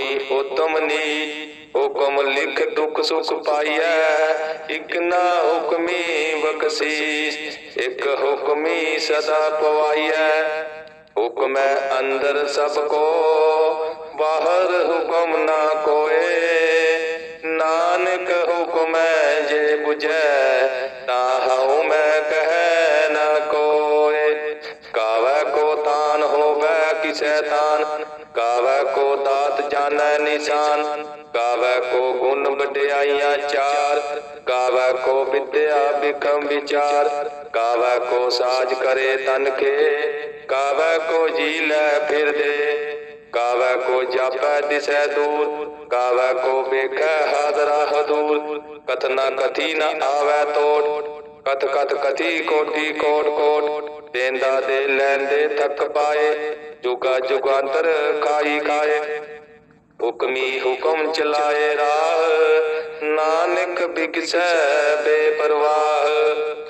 ਹੁਕਮੀ ਉਤਮ ਹੁਕਮ ਲਿਖ ਦੁਖ ਸੁਖ ਪਾਈਐ। ਇਕ ਨਾ ਹੁਕਮੀ ਬਖਸ਼ੀਸ, ਇਕ ਹੁਕਮੀ ਸਦਾ ਪਵਾਈਐ। ਹੁਕਮੈ ਅੰਦਰ ਸਭ ਕੋ, ਬਾਹਰ ਹੁਕਮ ਨਾ ਕੋਏ। ਨਾਨਕ ਹੁਕਮੈ ਜੇ 부ਜੈ ਕੋ ਸਾਜ ਕਰੇ ਤਨ ਕੇ। ਕਾਵੈ ਕੋ ਜੀ ਲੈ ਫਿਰਦੇ। ਕਾਵੈ ਕੋ ਜਾਪੈ ਦਿਸੈ ਦੂਰ। ਕਾਵੈ ਕੋ ਵੇਖੈ ਹਾਦਰਾ। ਹਦੂਰ ਕਥਨਾ ਕਥੀ ਨ ਆਵੈ ਤੋੜ। ਕਥ ਕਥ ਕਥੀ ਕੋਟੀ ਕੋਟ ਕੋਟ। ਦੇਂਦਾ ਦੇ ਲੈਂਦੇ ਥੱਕ ਪਾਏ। ਜੁਗਾ ਜੁਗਾਂਤਰ ਖਾਈ ਖਾਏ। ਹੁਕਮੀ ਹੁਕਮ ਚਲਾਏ ਰਾਹ। ਨਾਨਕ ਬਿਗਸੈ ਬੇਪਰਵਾਹ।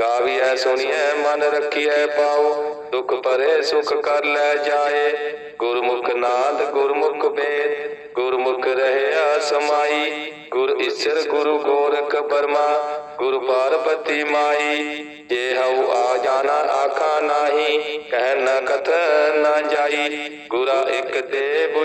ਗਾਵੀਐ, ਸੁਣੀਐ, ਮਨ ਰੱਖੀਐ ਪਾਉ ਦੁਖ ਪਰੇ ਸੁਖ ਕਰ ਲੈ ਜਾਏ। ਗੁਰਮੁਖ ਨਾਦ, ਗੁਰਮੁਖ ਵੇਦ, ਗੁਰਮੁਖ ਰਹਿਆ ਸਮਾਈ। ਗੁਰ ਈਸ਼ਰ, ਗੁਰੂ ਗੋਰਖ ਬਰਮਾ, ਗੁਰ ਪਾਰਬਤੀ ਮਾਈ। ਜੇ ਹਉ ਆ ਜਾਣਾ, ਆਖਾ ਨਾਹੀ, ਕਹਿ ਨ ਕਥ ਨ ਜਾਈ। ਗੁਰਾ ਇੱਕ ਦੇ 부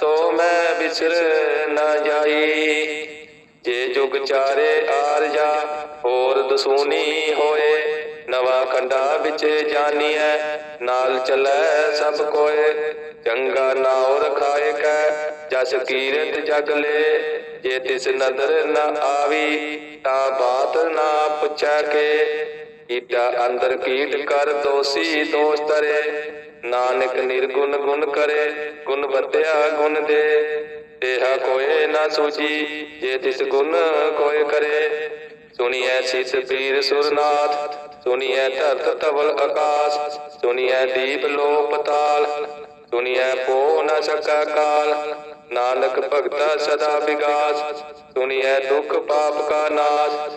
ਸੋ ਮੈਂ ਬਿਸਰ ਨਾ ਜਾਈ। ਜੇ ਜੁਗ ਚਾਰੇ ਆਰਜਾ ਹੋਰ ਦਸੂਨੀ ਹੋਏ। ਨਵਾ ਖੰਡਾ ਵਿੱਚ ਜਾਨੀਐ, ਨਾਲ ਚੱਲੈ ਸਭ ਕੋਏ। ਚੰਗਾ ਨਾਉ ਰਖਾਏ ਕੈ, ਜਸ ਕੀਰਤ ਜਗ ਲੈ। ਜੇ ਤਿਸ ਨਦਰ ਨ ਆਵੀ, ਤਾਂ ਬਾਤ ਨਾ ਪੁੱਛੈ ਕੇ। ਕੀਟਾ ਅੰਦਰ ਕੀਟ ਕਰ ਦੋਸੀ ਦੋਸ਼ ਤਰੇ ਨਾਨਕ ਨਿਰਗੁਣ ਗੁਣ ਕਰੇ, ਗੁਣ ਬਤਿਆ ਗੁਣ ਦੇ। ਦੇਹਾ ਕੋਏ ਨਾ ਸੂਜੀ ਜੇ ਤਿਸ ਗੁਣ ਕੋਏ ਕਰੇ। ਸੁਣੀਐ ਸਿਸ ਪੀਰ ਸੁਰਨਾਥ, ਸੁਣੀਐ ਧਰਤ ਤਵਲ ਆਕਾਸ਼, ਸੁਣੀਐ ਦੀਪ ਲੋ ਪਤਾਲ ਸੁਣੀਐ ਪੋ ਨ ਸਕਾ ਕਾਲ। ਨਾਨਕ ਭਗਤਾ ਸਦਾ ਵਿਗਾਸ, ਸੁਣੀਐ ਦੁਖ ਪਾਪ ਕਾ ਨਾਸ਼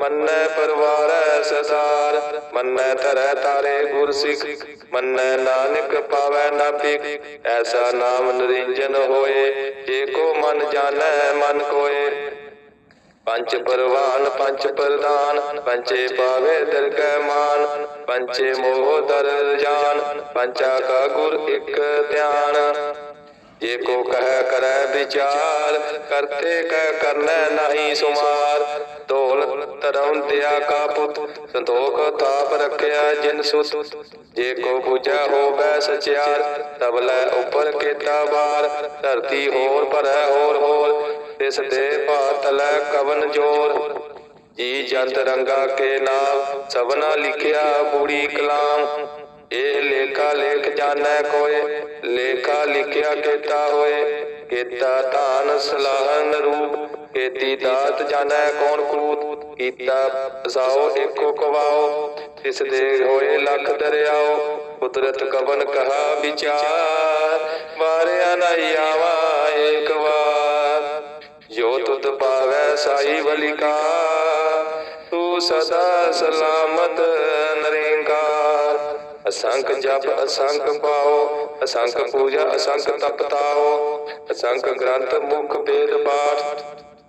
ਮੰਨੈ ਪਰਵਾਰੈ ਸਸਾਰ ਮੰਨੈ ਧਰੈ ਤਾਰੇ ਗੁਰ ਸਿੱਖ ਮੰਨੈ ਨਾਨਕ ਪਾਵੈ ਨਾ ਬਿਕ ਐਸਾ ਨਾਮ ਨਿਰੰਜਨ ਹੋਏ, ਜੇ ਕੋ ਮਨ ਜਾਣੈ ਮਨ ਕੋਏ। ਪੰਚ ਪਰਵਾਨ, ਪੰਚ ਪ੍ਰਦਾਨ, ਪੰਚੇ ਪਾਵੇ ਦਰਗਹਿ ਮਾਨ, ਪੰਚੇ ਮੋਹ ਦਰ ਜਾਨ, ਪੰਚਾ ਕਾ ਗੁਰ ਇਕ ਧਿਆਨ। ਜੇ ਕੋ ਕਹਿ ਕਰੈ ਵਿਚਾਰ, ਕਰਤੇ ਕਹਿ ਕਰਨੈ ਨਹੀਂ ਸੁਮਾਰ, ਢੋਲ ਧਰਮ ਦਿਆ ਕਾ ਪੁੱਤ, ਸੰਤੋਖ ਤਾਪ ਰਖਿਆ ਜਿਨ ਸੁਤ। ਜੇ ਕੋ ਬੁਝੈ ਹੋਵੈ ਸਚਿਆਰ ਤਬਲੇ ਉਪਰ ਕੀਤਾ ਬਾਰ ਧਰਤੀ ਹੋਰ ਭਰੈ ਹੋਰ ਹੋਰ, ਤਿਸ ਤੇ ਭਾਤਲੈ ਕਵਨ ਜੋਰ। ਜੀ ਜੰਤ ਰੰਗਾ ਕੇ ਨਾਮ, ਸਭਨਾ ਲਿਖਿਆ ਬੂੜੀ ਕਲਾਮ। ਇਹ ਲੇਖਾ ਲੇਖ ਜਾਣੈ ਕੋਏ, ਲੇਖਾ ਲਿਖਿਆ ਕੀਤਾ ਹੋਏ। ਕੀਤਾ ਧਾਨ ਸਲਾਹਨ ਰੂਪ, ਕੀਤੀ ਦਾਤ ਜਾਣੈ ਕੌਣ ਕੂਤ ਕੀਤਾ ਸਾਓ ਏਕੋ ਕਵਾਓ, ਤਿਸ ਦੇ ਹੋਏ ਲੱਖ ਦਰਿਆਓ, ਕੁਦਰਤ ਕਵਨ ਕਹਾ ਵਿਚਾਰ ਵਾਰਿਆ ਨਹੀਂ ਆਵਾ ਏਕ ਵਾਰ। ਜੋ ਤੁਧ ਪਾਵੈ ਸਾਈ ਵਲਿਕਾ ਤੂੰ ਸਦਾ ਸਲਾਮਤ ਨਰੇਂਕਾਰ। ਅਸੰਖ ਜਪ, ਅਸੰਖ ਪਾਓ, ਅਸੰਖ ਪੂਜਾ, ਅਸੰਖ ਤਪ ਤਾਓ ਅਸੰਖ ਗ੍ਰੰਥ ਮੁਖ ਵੇਦ ਪਾਠ।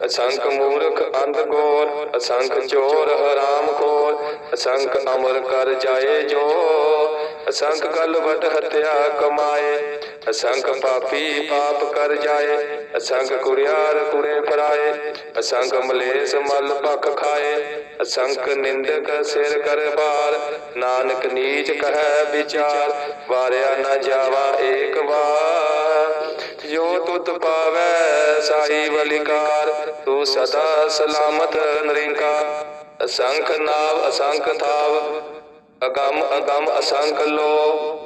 ਅਸੰਖ ਮੂਰਖ ਅੰਧ ਗੋਰ ਅਸੰਖ ਚੋਰ ਹਰਾਮ ਖੋਰ ਅਸੰਖ ਅਮਰ ਕਰ ਜਾਏ ਜੋ, ਅਸੰਖ ਕਲਵਟ ਹਤਿਆ ਕਮਾਏ। ਅਸੰਖ ਪਾਪੀ ਪਾਪ ਕਰ ਜਾਏ, ਅਸੰਖ ਕੁੜਿਆਰ ਕੁੜੇ ਫਰਾਏ, ਅਸੰਖ ਮਲੇਸ ਮਲ ਭਖ ਖਾਏ, ਅਸੰਖ ਨਿੰਦਕ ਸਿਰ ਕਰ ਬਾਰ ਨਾਨਕ ਨੀਚ ਕਹੈ ਵਿਚਾਰ, ਵਾਰਿਆ ਨਾ ਜਾਵਾ ਏਕ ਵਾਰ। ਜੋ ਤੁਤ ਪਾਵੈ ਸਾਈ ਵਲਿਕਾਰ, ਤੂੰ ਸਦਾ ਸਲਾਮਤ ਨਰਿੰਕਾਰ। ਅਸੰਖ ਨਾਵ ਅਸੰਖ ਥਾਵ, ਅਗੰਮ ਅਗੰਮ ਅਸੰਖ ਲੋ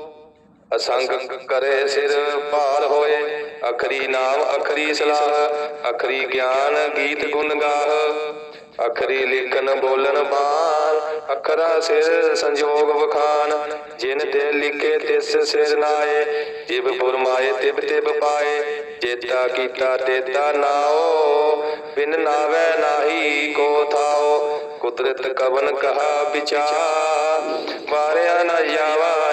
ਅਸੰਖ ਕਰੇ ਸਿਰ ਭਾਰ ਹੋਏ। ਅਖਰੀ ਨਾਮ, ਅਖਰੀ ਸਲਾਹ, ਅਖਰੀ ਗਿਆਨ ਗੀਤ ਗੁਣ ਗਾਹ। ਅਖਰੀ ਲਿਖਨ ਬੋਲਨ ਬਾਣ ਅਖਰਾ ਸਿਰ ਸੰਜੋਗ ਵਖਾਨ ਜਿਨ ਤੇ ਲਿਖੇ ਤਿਸ ਸਿਰ ਨਾਏ, ਜਿਬ ਫੁਰਮਾਏ ਤਿਬ ਤਿਬ ਪਾਏ। ਜੇਤਾ ਕੀਤਾ ਤੇਤਾ ਨਾਓ, ਬਿਨ ਨਾਵੇ ਨਾਹੀ ਕੋ ਥਾਓ। ਕੁਦਰਤ ਕਵਨ ਕਹਾ ਵਿਚਾਰ, ਵਾਰਿਆ ਨਾ ਜਾਵਾ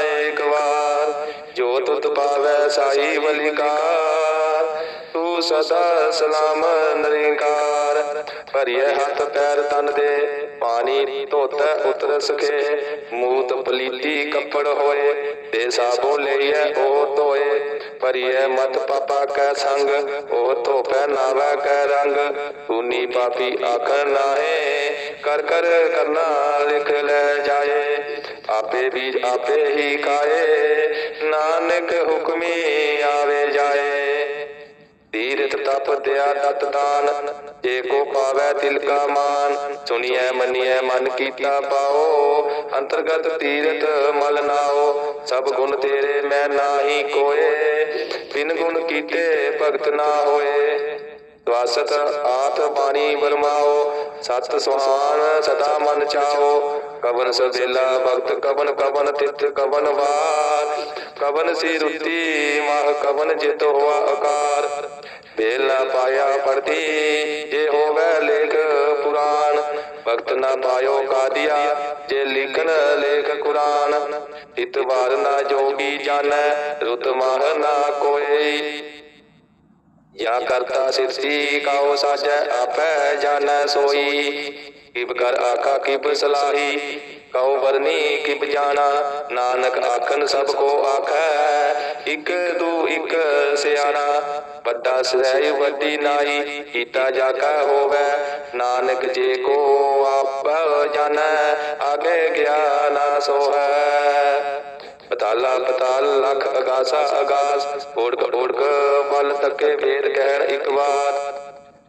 ਜੋ ਪਾਵੈ ਸਾਈ ਵਲਿਕਾਰ। ਤੂੰ ਸਦਾ ਸਲਾਮ ਨਰਿੰਕਾਰ। ਭਰੀਏ ਹੱਥ ਪੈਰ ਤਨ ਦੇ, ਪਾਣੀ ਧੋਤੈ ਉਤਰ ਸਕੇ ਮੂਤ ਪਲੀਤੀ ਕੱਪੜ ਹੋਏ ਤੇ ਸਾਬੋ ਲਈਐ ਉਹ ਧੋਏ। ਭਰੀਏ ਮਤ ਪਾਪਾ ਕੈ ਸੰਗ, ਉਹ ਧੋਪੈ ਨਾਵੈ ਕੈ ਰੰਗ। ਤੂਨੀ ਪਾਪੀ ਆਖ ਨਾਹੇ, ਕਰ ਕਰ ਕਰਨਾ ਲਿਖ ਲੈ ਜਾਏ। ਆਪੇ ਬੀਜ ਆਪੇ ਹੀ ਕਾਏ, ਨਾਨਕ ਹੁਕਮੀ ਆਵੇ ਜਾਏ। ਤੀਰਥ ਤਪ ਦਿਆ ਦਤ ਦਾਨ ਜੇ ਕੋ ਪਾਵੈ ਤਿਲ ਕਾ ਮਾਨ। ਸੁਣੀਐ, ਮੰਨੀਐ, ਮਨ ਕੀਤਾ ਪਾਓ, ਅੰਤਰਗਤ ਤੀਰਥ ਮਲ ਨਾਓ। ਸਭ ਗੁਣ ਤੇਰੇ ਮੈਂ ਨਾਹੀ ਕੋਏ, ਬਿਨ ਗੁਣ ਕੀਤੇ ਭਗਤ ਨਾ ਹੋਏ। ਸਵਾਸਤ ਆਤ ਬਾਣੀ ਬਰਮਾਓ ਸਤ ਸੁਹਾਨ ਸਦਾ ਮਨ ਚਾਓ। ਕਵਨ ਸਦੇਲਾ ਭਗਤ, ਕਵਨ ਕਵਨ ਤਿਤ ਕਵਨ ਵਾਰ। ਕਵਨ ਸੀ ਰੁੱਤੀ ਮਾਹ ਕਵਨ ਜਿਤ ਹੋਆ ਆਕਾਰ ਬੇਲਾ ਪਾਇਆ ਪੜਦੀ ਜੇ ਹੋਵੇ ਲੇਖ ਪੁਰਾਣ। ਭਗਤ ਨਾ ਪਾਇਓ ਕਾਦੀਆ, ਜੇ ਲਿਖਨ ਲੇਖ ਕੁਰਾਨ। ਇਤਵਾਰ ਨਾ ਜੋਗੀ ਜਾਣੈ, ਰੁਤ ਮਾਹ ਨਾ ਕੋਈ। ਜਾਂ ਕਰਤਾ ਸਿਰਤੀ ਕਾਉ ਸਾਜੈ, ਆਪੈ ਜਾਣੈ ਸੋਈ। ਕਿਬ ਕਰ ਆਖਾ ਕਿਬ ਸਲਾਹੀ, ਕਉ ਵਰਨੀ ਕਿਬ ਜਾਣਾ, ਨਾਨਕ ਆਖਨ ਸਭ ਕੋ ਆਖੈ, ਇਕ ਦੂ ਇਕ ਸਿਆਣਾ, ਵੱਡਾ ਸਹਿ ਵੱਡੀ ਨਾਈ, ਕੀਤਾ ਜਾ ਕਾ ਹੋਵੇ, ਨਾਨਕ ਜੇ ਕੋ ਆਪ ਜਾਣੈ, ਆਗੇ ਗਿਆਨ ਸੋਹੈ। ਪਤਾਲਾ ਪਤਾਲ ਲਖ ਅਗਾਸਾ ਅਗਾਸ, ਓੜਕ ਓੜਕ ਬਲ ਤੱਕੇ ਵੇਦ ਕਹਿਣ ਇਕ ਵਾਰ।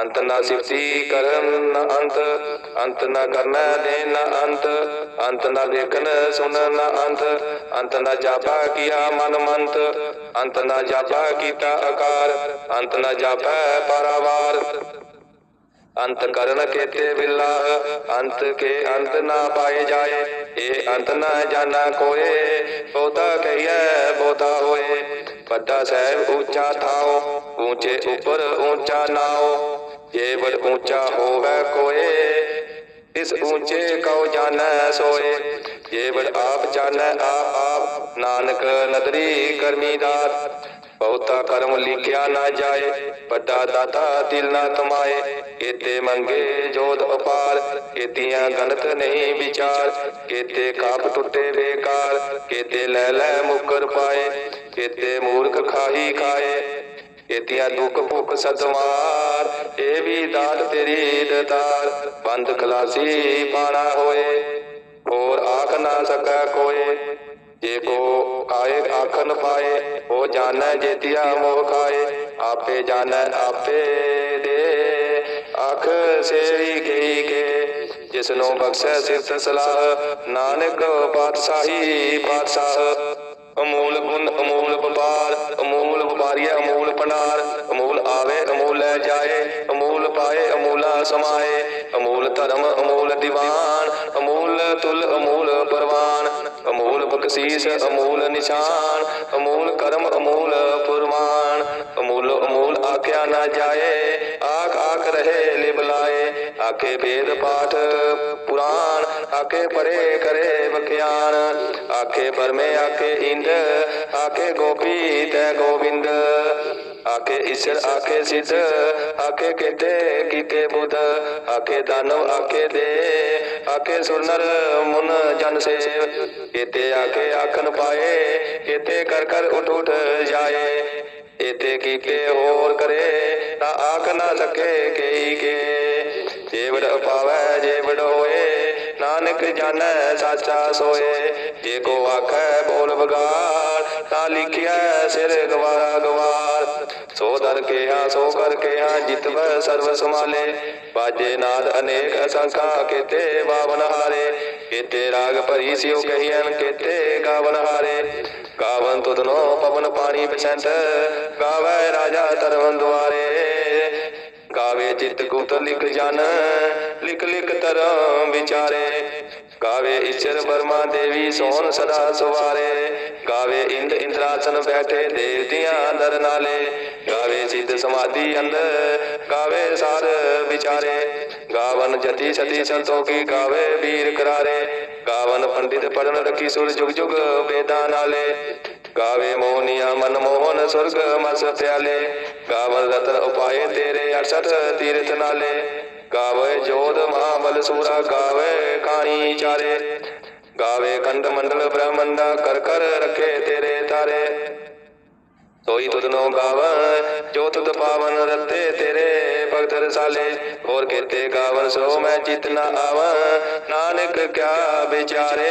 ਅੰਤ ਨਾ ਸਿਫਤੀ ਕਰਨ, ਨਾ ਅੰਤ। ਅੰਤ ਨਾ ਕਰਨਾ ਦੇ ਨਾ ਅੰਤ। ਅੰਤ ਨਾ ਦੇਖਨ ਸੁਣਨ, ਨਾ ਅੰਤ। ਅੰਤ ਨਾ ਜਾਪਾ ਕੀਆ ਮਨ ਮੰਤ। ਅੰਤ ਨਾ ਜਾਪਾ ਕੀਤਾ ਆਕਾਰ। ਅੰਤ ਨਾ ਜਾਪੈ ਪਰਵਾਰ। ਅੰਤ ਕਰਨ ਕੇਤੇ ਬਿਲਾ ਅੰਤ ਕੇ ਅੰਤ ਨਾ ਪਾਏ ਜਾਏ। ਏ ਅੰਤ ਨਾ ਜਾਣਾ ਕੋਏ। ਬਹੁਤਾ ਕਹੀਐ, ਬਹੁਤਾ ਹੋਏ। ਵੱਡਾ ਸਾਹਿਬ ਉੱਚਾ ਥਾਓ। ਉੱਚੇ ਉੱਪਰ ਉੱਚਾ ਨਾਓ। ਜੇ ਬੜ ਉੱਚਾ ਹੋਵੇ ਕੋਏ, ਇਸ ਉੱਚੇ ਕਉ ਜਾਣੈ ਸੋਏ। ਜੇ ਬੜ ਆਪ ਜਾਣੈ ਆਪ ਆਪ, ਨਾਨਕ ਨਦਰੀ ਕਰਮੀਦਾਰ ਬਹੁਤਾ ਕਰਮ ਲਿਖਿਆ ਨਾ ਜਾਏ, ਵੱਡਾ ਦਾਤਾ ਦਿਲ ਨਾ ਤਮਾਏ ਕੀਤੇ ਮੰਗੇ ਜੋਤ ਅਪਾਰ ਕੀਤੀਆਂ ਗਨਤ ਨਹੀਂ ਵਿਚਾਰ। ਕੀਤੇ ਕਾਪ ਟੁੱਟੇ ਬੇਕਾਰ, ਕੀਤੇ ਲੈ ਲੈ ਮੁਕਰ ਪਾਏ। ਕੀਤੇ ਮੂਰਖ ਖਾਹੀ ਖਾਏ ਕੀਤੀਆਂ ਦੁੱਖ ਭੁੱਖ ਸਤਵਾਰ ਇਹ ਵੀ ਦਾਤ ਤੇਰੀ ਦਤਾਰ। ਬੰਦ ਖਲਾਸੀ ਪਾਣਾ ਹੋਏ, ਹੋਰ ਆਖ ਨਾ ਸਕੈ ਕੋਏ। ਜੇ ਕੋ ਆਏ ਆਖਨ ਪਾਏ ਉਹ ਜਾਣੈ ਜੇਤੀਆ ਮੋਹ ਖਾਏ। ਆਪੇ ਜਾਣੈ, ਆਪੇ ਦੇ। ਆਖ ਸੇਰੀ ਗਈ ਕੇ ਜਿਸ ਨੂੰ ਬਖਸ਼ੈ ਸਿਰਤ ਸਲਾਹ। ਨਾਨਕ ਪਾਤਸ਼ਾਹੀ ਪਾਤਸ਼ਾਹ, ਅਮੂਲ ਗੁਣ ਅਮੂਲ ਅਮੂਲ ਅਮੂਲ ਆਵੇ, ਅਮੂਲ ਲੈ ਜਾਏ, ਅਮੂਲ ਪਾਏ, ਅਮੂਲਾ ਸਮਾਏ, ਅਮੂਲ ਧਰਮ, ਅਮੂਲ ਦੀਵਾਨ, ਅਮੂਲ ਤੁਲ, ਅਮੂਲ ਪਰਵਾਨ, ਅਮੂਲ ਬਖਸ਼ੀਸ, ਅਮੂਲ ਨਿਸ਼ਾਨ, ਅਮੂਲ ਕਰਮ, ਅਮੂਲ ਪੁਰਮਾਨ ਅਮੂਲ ਅਮੂਲ ਆਖਿਆ ਨਾ ਜਾਏ, ਆਖ ਆਖ ਰਹੇ ਲਿਬਲਾਏ ਆਖੇ ਵੇਦ ਪਾਠ ਪੁਰਾਣ, ਆਖੇ ਪਰੇ ਕਰੇ ਬਖਿਆਨ ਆਖੇ ਬਰਮੇ ਆਖੇ ਇੰਦ, ਆਖੇ ਗੋਪੀ ਤੈ ਗੋਬਿੰਦ ਆਖੇ ਈਸ਼ਰ ਆਖੇ ਸਿੱਧ ਆਖੇ ਕੀਤੇ ਕੀਤੇ ਬੁੱਧ ਆਖੇ ਦਾਨਵ ਆਖੇ ਦੇ ਆਖੇ ਸੁਰਨਰ ਮੁਨ ਜਨ ਸੇਵ ਕੀਤੇ ਆਖੇ ਆਖਨ ਪਾਏ ਕੀਤੇ ਕਰ ਕਰ ਉਠ ਉਠ ਜਾਏ ਇਤੇ ਕੀਤੇ ਹੋਰ ਕਰੇ ਤਾਂ ਆਖ ਨਾ ਸਕੇ ਕਈ ਕੇ ਜੇਵੜ ਪਾਵੈ ਜੇਵੜ ਹੋਏ ਨਾਨਕ ਜਾਣੈ ਸਾਚਾ ਸੋਏ ਜੇ ਕੋ ਆਖੈ ਬੋਲ ਬਗਾਰ ਤਾਂ ਲਿਖਿਆ ਸਿਰ ਗਵਾਰਾ ਗਵਾਰ ਸੋ ਦਰ ਕਿਹਾ, ਸੋ ਕਰ ਕਿਹਾ, ਜਿਤਵ ਸਰਵ ਸਮਾਲੇ ਬਾਜੇ ਨਾਦ ਅਨੇਕ ਅਸੰਖਾ, ਕੀਤੇ ਬਾਵਨ ਹਾਰੇ। ਕੀਤੇ ਰਾਗ ਭਰੀ ਸਿਉ ਕਹੀਐਨ, ਕੀਤੇ ਗਾਵਨ ਹਾਰੇ। ਗਾਵਨ ਤੁਧਨੋ ਪਵਨ ਪਾਣੀ ਬਸੰਤ ਗਾਵੇ ਰਾਜਾ ਤਰਵਨ ਦੁਆਰੇ। ਗਾਵੇ ਜਿਤ ਗੁਪਤ ਲਿਖ ਜਨ, ਲਿਖ ਲਿਖ ਤਰਮ ਵਿਚਾਰੇ। ਗਾਵੇ ਈਸ਼ਰ ਬਰਮਾ ਦੇਵੀ ਸੋਨ ਸਦਾ ਸਵਾਰੇ। ਗਾਵੇ ਇੰਦ ਇੰਦਰਾਸਨ ਬੈਠੇ ਦੇਵ ਦੀਆਂ ਦਰ ਨਾਲੇ। ਗਾਵੇ ਸਿੱਧ ਸਮਾਧੀ ਅੰਦਰ ਗਾਵੇ ਸਾਰ ਵਿਚਾਰੇ। ਗਾਵਨ ਜਤੀ ਸਤੀ ਸੰਤੋ ਕੀ ਗਾਵੇ ਵੀਰ ਕਰਾਰੇ। ਗਾਵਨ ਪੰਡਿਤ ਪੜਨ ਰਖੀ ਸੁਰ ਜੁਗ ਜੁਗ ਵੇਦਾਂ ਨਾਲੇ। ਗਾਵੇ ਮੋਹਨੀਆ ਮਨ ਮੋਹਨ ਸੁਰਗ ਮਸ ਪਿਆਲੇ ਗਾਵਨ ਰਤਨ ਉਪਾਏ ਤੇਰੇ 68 ਤੀਰਥ ਨਾਲੇ। ਗਾਵੇ ਜੋਧ ਮਹਾਬਲ ਸੂਰਾ ਗਾਵੇ ਕਾਣੀ ਚਾਰੇ। ਗਾਵੇ ਕੰਡ ਮੰਡਲ ਬ੍ਰਹਮੰਡਾ ਕਰ ਕਰ ਰੱਖੇ ਤੇਰੇ ਤਾਰੇ। ਸੋਈ ਤੁਧ ਨੋ ਗਾਵਨ ਜੋ ਤੁਧ ਪਾਵਨ ਰਤੇ ਤੇਰੇ ਭਗਤ ਰਸਾਲੇ। ਹੋਰ ਕੀਤੇ ਗਾਵਨ ਸੋ ਮੈਂ ਚਿਤ ਨ ਆਵਨ ਨਾਨਕ ਕਿਆ ਵਿਚਾਰੇ।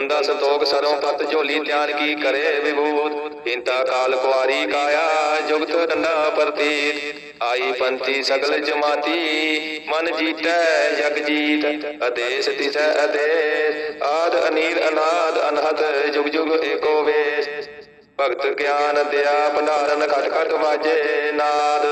ਮੰਦਾ ਸੰਤੋਖ ਸਰੋਂ ਪਤ ਝੋਲੀ ਧਿਆਨ ਕੀ ਕਰੇ ਵਿਭੂਤ। ਇੰਤਾ ਕਾਲ ਕੁਆਰੀ ਕਾਇਆ, ਜੁਗਤ ਡੰਡਾ ਪ੍ਰਤੀਤ। ਆਈ ਪੰਥੀ ਸਗਲ ਜਮਾਤੀ, ਮਨ ਜੀਤੈ ਜਗ ਜੀਤ। ਅਦੇਸ ਤਿਸੈ ਅਦੇਸ ਆਦ ਅਨੀਲ ਅਨਾਦ ਅਨਹਦ, ਜੁਗ ਜੁਗ ਏਕੋ ਵੇਸ। ਭਗਤ ਗਿਆਨ ਦਿਆ, ਭੰਡਾਰਨ ਖਟ ਖਟ ਵਾਜੇ ਨਾਦ।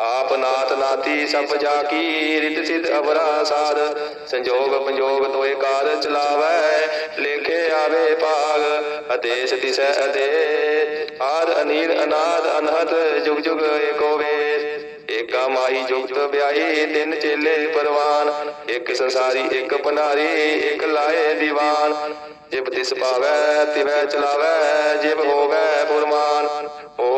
ਆਪ ਨਾਥ ਨਾਤੀ ਸਭ ਜਾ ਕੀ, ਰਿਤ ਸਿਧ ਅਵਰਾ ਸਾਧ ਸੰਜੋਗ ਪੰਜੋਗ ਤੋਏ ਕਾਰ ਚਲਾਵੈ, ਲੇਖੇ ਆਵੇ ਭਾਗ ਅਦੇਸ ਤਿਸੈ ਅਦੇ ਆਦ ਅਨੀਲ ਅਨਾਦ ਅਨਹਦ, ਜੁਗ ਜੁਗ ਏਕੋ ਵੇਸ। ਏਕਾ ਮਾਈ ਜੁਗਤ ਵਿਆਹੀ, ਤਿੰਨ ਚੇਲੇ ਪਰਵਾਨ। ਇੱਕ ਸੰਸਾਰੀ, ਇੱਕ ਭੰਡਾਰੀ, ਇੱਕ ਲਾਏ ਦੀਵਾਨ। ਜਿਬ ਤਿਸ ਪਾਵੈ, ਤਿਵੈ ਚਲਾਵੈ, ਜਿਬ ਹੋਵੈ ਫੁਰਮਾਨ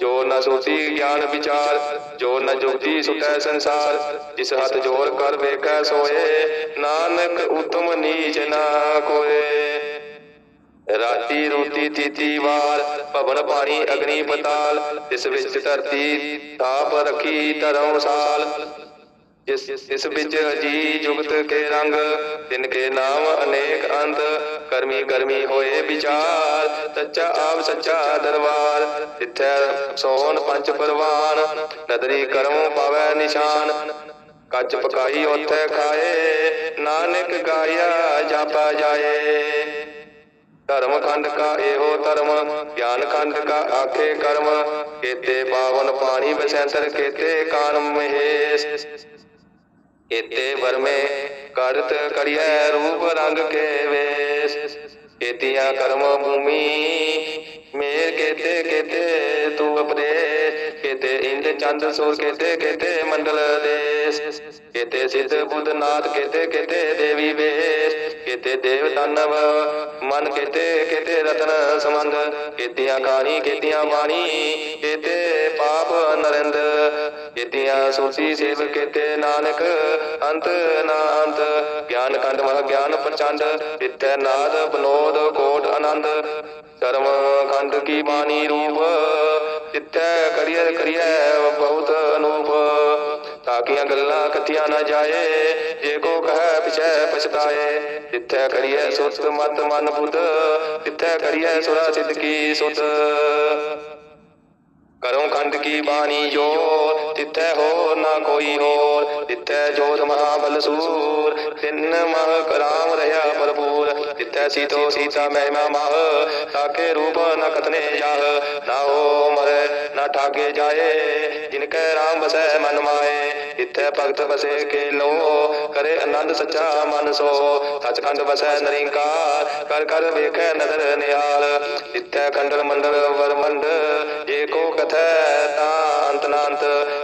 ਜੋ ਨ ਸੋਚੀ ਗਿਆਨ ਵਿਚਾਰ, ਜੋ ਨ ਜੁਗਤੀ ਸੁਟੈ ਸੰਸਾਰ, ਜਿਸ ਹੱਥ ਜੋਰ ਕਰ ਵੇਖੈ ਸੋਏ, ਨਾਨਕ ਉਤਮ ਨੀਚ ਨਾ ਕੋਏ। ਰਾਤੀ ਰੋਤੀ ਤੀਤੀ ਵਾਰ, ਭਵਨ ਪਾਣੀ ਅਗਨੀ ਪਤਾਲ ਇਸ ਵਿੱਚ ਧਰਤੀ ਤਾਪ ਰੱਖੀ ਧਰਮਸਾਲ ਇਸ ਇਸ ਵਿੱਚ ਅਜੀ ਜੁਗਤ ਕੇ ਰੰਗ, ਤਿਨ ਕੇ ਨਾਮ ਅਨੇਕ ਅੰਤ ਕਰਮੀ ਕਰਮੀ ਹੋਏ ਵਿਚਾਰ, ਸੱਚਾ ਆਪ ਸੱਚਾ ਦਰਬਾਰ ਤਿੱਥੈ ਸੋਹਣ ਪੰਜ ਪਰਵਾਨ, ਨਦਰੀ ਕਰਮ ਪਾਵੈ ਨਿਸ਼ਾਨ। ਕੱਚ ਪਕਾਈ ਉਥੇ ਖਾਏ, ਨਾਨਕ ਗਾਇਆ ਜਾਪਾ ਜਾਏ। ਧਰਮ ਖੰਡ ਕਾ ਇਹੋ ਧਰਮ, ਗਿਆਨ ਖੰਡ ਕਾ ਆਖੇ ਕਰਮ, ਕੀਤੇ ਪਾਵਨ ਪਾਣੀ ਬਸੰਤਰ ਕੀਤੇ ਕਾਨਮ ਮਹੇਸ਼। ਕੀਤੇ ਵਰਮੇ ਕਰਤ ਕੜਿਐ ਰੂਪ ਰੰਗ ਕੇ ਵੇ ਕੀਤੀਆਂ ਕਰਮ ਭੂਮੀ, ਮੇਰ ਕੀਤੇ ਕੀਤੇ ਤੂ ਅਪਦੇਸ ਕੀਤੇ ਇੰਦ ਚੰਦ ਸੂਰ, ਕੀਤੇ ਕੀਤੇ ਮੰਡਲ ਦੇਸ, ਕੀਤੇ ਸਿੱਧ ਬੁੱਧ ਨਾਥ, ਕੀਤੇ ਕੀਤੇ ਦੇਵੀ ਵੇਸ, ਕੀਤੇ ਦੇਵ ਦਾਨਵ, ਮਨ ਕੀਤੇ ਕੀਤੇ ਰਤਨ ਸੰਬੰਧ, ਕੀਤੀਆਂ ਕਾਣੀ, ਕੀਤੀਆਂ ਬਾਣੀ, ਕੀਤੇ ਪਾਪ ਨਰਿੰਦ ਕੀਤੀਆਂ ਸੋਚੀ ਸੇਵ ਕੀਤੇ ਨਾਨਕ, ਅੰਤ ਨਾ ਅੰਤ ਗਿਆਨ ਕੰਡ ਮਹ ਗਿਆਨ ਪ੍ਰਚੰਡ ਤਿੱਥੈ ਨਾਦ ਬਨੋਦ ਕੋਟ ਆਨੰਦ। ਕਰਮ ਖੰਡ ਕੀ ਬਾਣੀ ਰੂਪ ਤਿੱਥੈ ਕਰੀਏ ਕਰੀਏ ਬਹੁਤ ਅਨੂਪ। ਤਾਕੀਆਂ ਗੱਲਾਂ ਕਥੀਆਂ ਨਾ ਜਾਏ, ਜੇ ਕੋ ਕਹੈ ਪਿਛੈ ਪਛਤਾਏ। ਤਿੱਥੈ ਕਰੀਐ ਸੁਤ ਮਤ ਮਨ ਬੁੱਧ ਤਿੱਥੈ ਕਰੀਏ ਸੁਰਾ ਸਿੱਧ ਕੀ ਸੁਤ ਕਰਮ ਖੰਡ ਕੀ ਬਾਣੀ ਜੋ ਤਿੱਥੈ ਹੋ ਨਾ ਕੋਈ ਹੋਰ। ਤਿੱਥੈ ਜੋਤ ਮਹਾਬਲ ਸੂਰ ਤਿੰਨ ਮਹ ਕਰਾਮ ਰਹਾ ਭਰਪੂਰ। ਤਿੱਥੈ ਸੀਤੋ ਸੀਤਾ ਮਹਿਮਾ ਮਹ, ਤਾਕੇ ਰੂਪ ਨ ਕਤਨੇ ਜਾਹ। ਨਾ ਹੋ ਮਰੇ, ਨਾ ਠਾਗੇ ਜਾਏ। ਜਿਨ ਕੈ ਰਾਮ ਵਸੈ ਮਨ ਮਾਏ। ਇਤੈ ਭਗਤ ਵਸੇ ਕੇ ਲੋ ਕਰੇ ਆਨੰਦ ਸੱਚਾ ਮਨ ਸੋ। ਸਚਖੰਡ ਵਸੈ ਨਰਿੰਕਾਰ, ਕਰ ਕਰ ਵੇਖੈ ਨਦਰ ਨਿਹਾਲ। ਇਤੈ ਖੰਡਲ ਮੰਡਲ ਵਰਮੰਡ ਏਕੋ ਕਥੈ ਤਾ ਅੰਤ ਨਾੰਤ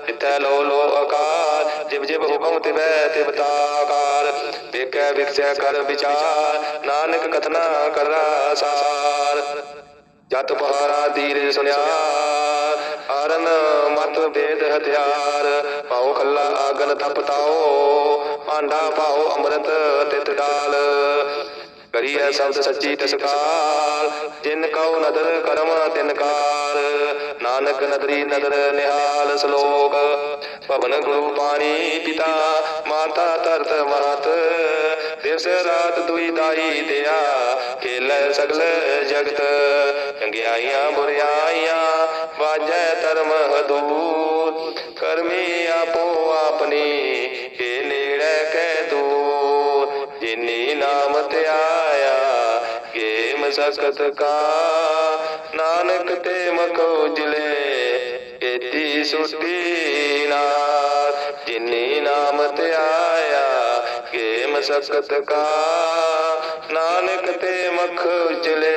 ਇਤੈ ਲੋ ਲੋ ਆਕਾਰ, ਜਿਵ ਜਿਵ ਹੁਕਮ ਤਿਵੈ ਤਿਵ ਤਾਕਾਰ। ਵੇਖੈ ਵਿਖਸੈ ਕਰ ਵਿਚਾਰ, ਨਾਨਕ ਕਥਨਾ ਕਰ ਸਾਰ। ਜਤ ਪਹਾਰਾ ਦੀਰ ਸੁਨਿਆ ਆਰਨ ਮਤ ਵੇਦ ਹਥਿਆਰ। ਪਾਉ ਖੱਲਾ ਆਗਨ ਤਪਤਾਓ ਭਾਂਡਾ ਪਾਉ ਅੰਮ੍ਰਿਤ ਤਿਤ ਡਾਲ। ਕਰੀਐ ਸ਼ਬਦ ਸੱਚੀ ਤਸਕਾਲ ਜਿਨ ਕਉ ਨਦਰ ਕਰਮ, ਤਿਨ ਕਾਰ। ਨਾਨਕ ਨਦਰੀ ਨਦਰ ਨਿਹਾਲ ਸ਼ਲੋਕ। ਭਵਨ ਗੁਰੂ ਪਾਣੀ ਪਿਤਾ, ਮਾਤਾ ਧਰਤ ਮਾਤ ਦਿਵਸ ਰਾਤ ਦੁਈ ਦਾਈ ਦਿਆ, ਖੇਲੇ ਸਗਲ ਜਗਤ। ਚੰਗਿਆਈਆਂ ਬੁਰਿਆਈਆਂ, ਵਾਜੈ ਧਰਮ ਹਦੂਰ ਕਰਮੀ ਆਪੋ ਆਪਣੀ ਕੇ ਨੇੜੇ ਕੈ ਦੂਰ ਜਿਨੀ ਨਾਮ ਧਿਆਇਆ ਕੇ ਕਾ ਨਾਨਕ ਤੇ ਮਖ ਉਜਲੇ ਕੀਤੀ ਸੁਟੀ ਨਾਰ ਜਿਨੀ ਨਾਮ ਧਿਆਇਆ ਕੇ ਮਸਕਤ ਕਾ ਨਾਨਕ ਤੇ ਮਖ ਉਜਲੇ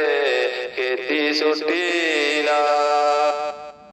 ਕੀਤੀ ਸੁਟੀ